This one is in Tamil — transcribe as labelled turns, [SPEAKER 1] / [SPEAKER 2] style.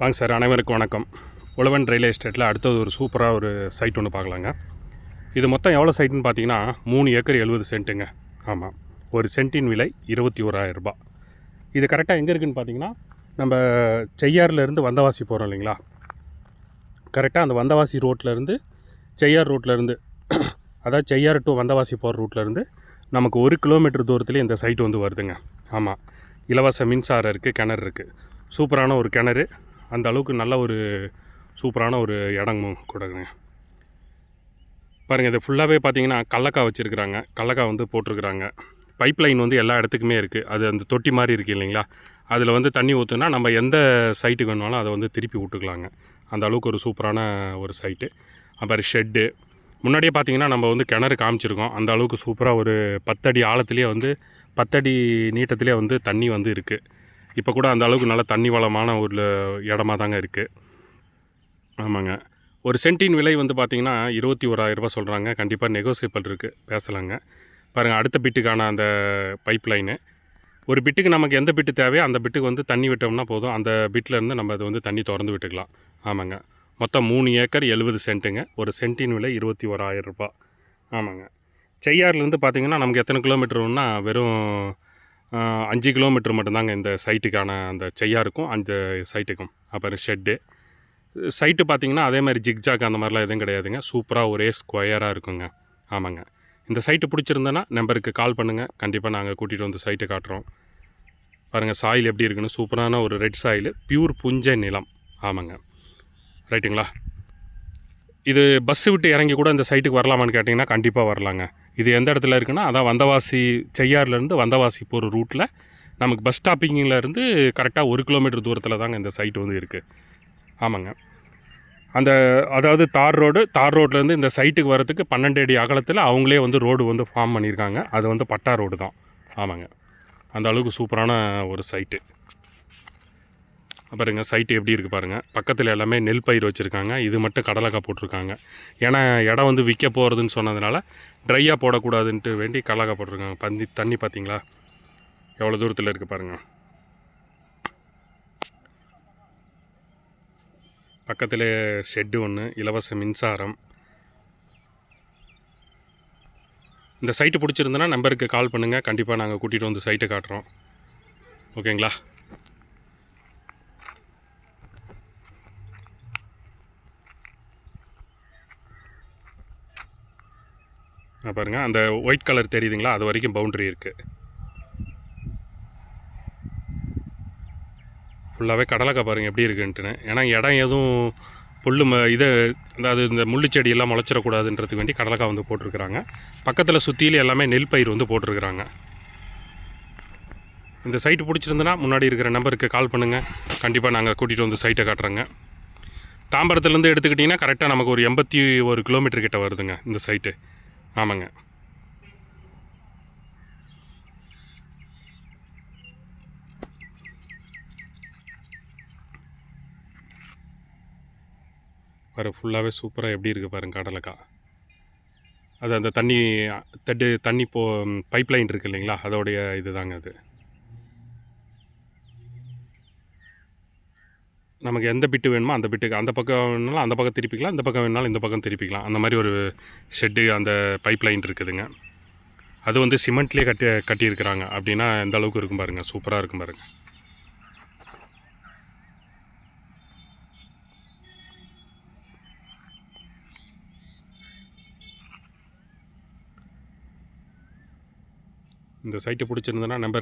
[SPEAKER 1] வாங்க சார் அனைவருக்கும் வணக்கம். உழவன் ரயில்வே எஸ்டேட்டில் அடுத்தது ஒரு சூப்பராக ஒரு சைட் ஒன்று பார்க்கலாங்க. இது மொத்தம் எவ்வளோ சைட்டுன்னு பார்த்தீங்கன்னா மூணு ஏக்கர் எழுபது சென்ட்டுங்க. ஆமாம் ஒரு சென்ட்டின் விலை இருபத்தி ஓராயிரம் இது கரெக்டாக எங்கே இருக்குதுன்னு பார்த்தீங்கன்னா நம்ம செய்யார்லேருந்து வந்தவாசி போகிறோம் இல்லைங்களா? கரெக்டாக அந்த வந்தவாசி ரோட்லேருந்து செய்யார் ரோட்லேருந்து அதாவது செய்யார் டு வந்தவாசி போகிற ரூட்லேருந்து நமக்கு ஒரு கிலோமீட்டர் தூரத்துலேயே இந்த சைட்டு வந்து வருதுங்க. ஆமாம் இலவச மின்சாரம் இருக்குது கிணறு இருக்குது சூப்பரான ஒரு கிணறு. அந்த அளவுக்கு நல்ல ஒரு சூப்பரான ஒரு இடமும் கூடங்க பாருங்கள் இது ஃபுல்லாகவே பார்த்தீங்கன்னா கடலக்காய் வச்சுருக்குறாங்க. கடலக்காய் வந்து போட்டிருக்குறாங்க. பைப் லைன் வந்து எல்லா இடத்துக்குமே இருக்குது அது அந்த தொட்டி மாதிரி இருக்குது இல்லைங்களா? அதில் வந்து தண்ணி ஊற்றுனா நம்ம எந்த சைட்டுக்கு வேணாலும் அதை வந்து திருப்பி விட்டுக்கலாங்க. அந்த அளவுக்கு ஒரு சூப்பரான ஒரு சைட்டு அப்புறம் ஷெட்டு முன்னாடியே பார்த்தீங்கன்னா நம்ம வந்து கிணறு காமிச்சிருக்கோம். அந்த அளவுக்கு சூப்பராக ஒரு பத்தடி ஆழத்துலேயே வந்து பத்தடி நீட்டத்திலே வந்து தண்ணி வந்து இருக்குது இப்போ கூட அந்த அளவுக்கு நல்ல தண்ணி வளமான ஒரு இடமா தாங்க இருக்குது ஆமாங்க. ஒரு சென்ட்டின் விலை வந்து பார்த்திங்கன்னா இருபத்தி ஓராயிரரூபா சொல்கிறாங்க கண்டிப்பாக நெகோசியபிள் இருக்குது பேசலாங்க. பாருங்கள் அடுத்த பிட்டுக்கான அந்த பைப் லைனு ஒரு பிட்டுக்கு நமக்கு எந்த பிட்டு தேவையோ அந்த பிட்டுக்கு வந்து தண்ணி விட்டோம்னா போதும். அந்த பிட்லேருந்து நம்ம அது வந்து தண்ணி திறந்து விட்டுக்கலாம். ஆமாங்க. மொத்தம் மூணு ஏக்கர் எழுபது சென்ட்டுங்க. ஒரு சென்ட்டின் விலை இருபத்தி ஓராயிரரூபா ஆமாங்க. செய்யாறுலேருந்து பார்த்தீங்கன்னா நமக்கு எத்தனை கிலோமீட்டர்னா வெறும் அஞ்சு கிலோமீட்டர் மட்டும்தாங்க இந்த சைட்டுக்கான அந்த செய்யாருக்கும் அந்த சைட்டுக்கும். அப்புறம் ஷெட்டு சைட்டு பார்த்தீங்கன்னா அதே மாதிரி ஜிக்ஜாக் அந்த மாதிரிலாம் எதுவும் கிடையாதுங்க. சூப்பராக ஒரே ஸ்கொயராக இருக்குங்க. ஆமாங்க. இந்த சைட்டு பிடிச்சிருந்தேன்னா நம்பருக்கு கால் பண்ணுங்கள் கண்டிப்பாக நாங்கள் கூட்டிகிட்டு வந்து சைட்டை காட்டுறோம். பாருங்கள் சாயில் எப்படி இருக்குன்னு. சூப்பரான ஒரு ரெட் சாயில் பியூர் புஞ்ச நிலம். ஆமாங்க. ரைட்டுங்களா இது பஸ்ஸு விட்டு இறங்கி கூட இந்த சைட்டுக்கு வரலாமான்னு கேட்டிங்கன்னா கண்டிப்பாக வரலாங்க. இது எந்த இடத்துல இருக்குன்னா அதான் வந்தவாசி செய்யார்லேருந்து வந்தவாசி போகிற ரூட்டில் நமக்கு பஸ் ஸ்டாப்பிங்கில் இருந்து கரெக்டாக ஒரு கிலோமீட்டர் தூரத்தில் தாங்க இந்த சைட் வந்து இருக்குது ஆமாங்க. அந்த அதாவது தார் ரோடு தார் ரோட்லேருந்து இந்த சைட்டுக்கு வரத்துக்கு பன்னெண்டு அடி அகலத்தில் அவங்களே வந்து ரோடு வந்து ஃபார்ம் பண்ணியிருக்காங்க. அது வந்து பட்டா ரோடு தான். ஆமாங்க. அந்த அளவுக்கு சூப்பரான ஒரு சைட்டு. பாருங்கள் சைட்டு எப்படி இருக்குது பாருங்கள் பக்கத்தில் எல்லாமே நெல் பயிர் வச்சுருக்காங்க. இது மட்டும் கடலக்காய் போட்டிருக்காங்க. ஏன்னா இடம் வந்து விற்க போகிறதுன்னு சொன்னதுனால ட்ரையாக போடக்கூடாதுன்ட்டு வேண்டி கடலக்காய் போட்டிருக்காங்க. பந்தி தண்ணி பார்த்தீங்களா எவ்வளோ தூரத்தில் இருக்குது பாருங்கள் பக்கத்தில் ஷெட்டு ஒன்று இலவச மின்சாரம். இந்த சைட்டு பிடிச்சிருந்தனா நம்பருக்கு கால் பண்ணுங்கள் கண்டிப்பாக நாங்கள் கூட்டிகிட்டு வந்து சைட்டை காட்டுறோம். ஓகேங்களா பாருங்கள் அந்த ஒயிட் கலர் தெரியுதுங்களா? அது வரைக்கும் பவுண்ட்ரி இருக்குது ஃபுல்லாகவே கடலைக்காய் பாருங்கள் எப்படி இருக்குன்ட்டுன்னு. ஏன்னா இடம் எதுவும் புல் ம இது அதாவது இந்த முள்ளு செடி எல்லாம் முளைச்சிடக்கூடாதுன்றதுக்கு வேண்டி கடலைக்காய் வந்து போட்டிருக்கிறாங்க. பக்கத்தில் சுற்றிலும் எல்லாமே நெல் பயிர் வந்து போட்டிருக்கிறாங்க. இந்த சைட்டு பிடிச்சிருந்துன்னா முன்னாடி இருக்கிற நம்பருக்கு கால் பண்ணுங்கள் கண்டிப்பாக நாங்கள் கூட்டிகிட்டு வந்து சைட்டை காட்டுறோங்க. தாம்பரத்துலேருந்து எடுத்துக்கிட்டிங்கன்னா கரெக்டாக நமக்கு ஒரு எண்பத்தி ஒரு கிலோமீட்டர் கிட்ட வருதுங்க இந்த சைட்டு ஆமாங்க. பாரு ஃபுல்லாகவே சூப்பராக எப்படி இருக்குது பாருங்க கடலைக்காய் அது அந்த தண்ணி தட்டு தண்ணி போ பைப்லைன் இருக்குது இல்லைங்களா? அதோடைய இதுதாங்க அது. நமக்கு எந்த பிட்டு வேணுமோ அந்த பிட்டுக்கு அந்த பக்கம் வேணுனாலும் அந்த பக்கம் திருப்பிக்கலாம் இந்த பக்கம் வேணுனாலும் இந்த பக்கம் திருப்பிக்கலாம். அந்த மாதிரி ஒரு ஷெட்டு அந்த பைப் லைன் இருக்குதுங்க. அது வந்து சிமெண்ட்லேயே கட்டி கட்டியிருக்கிறாங்க. அப்படின்னா எந்த அளவுக்கு இருக்கும் பாருங்கள் சூப்பராக இருக்கும் பாருங்கள் இந்த சைட்டை பிடிச்சிருந்ததுன்னா நம்பர்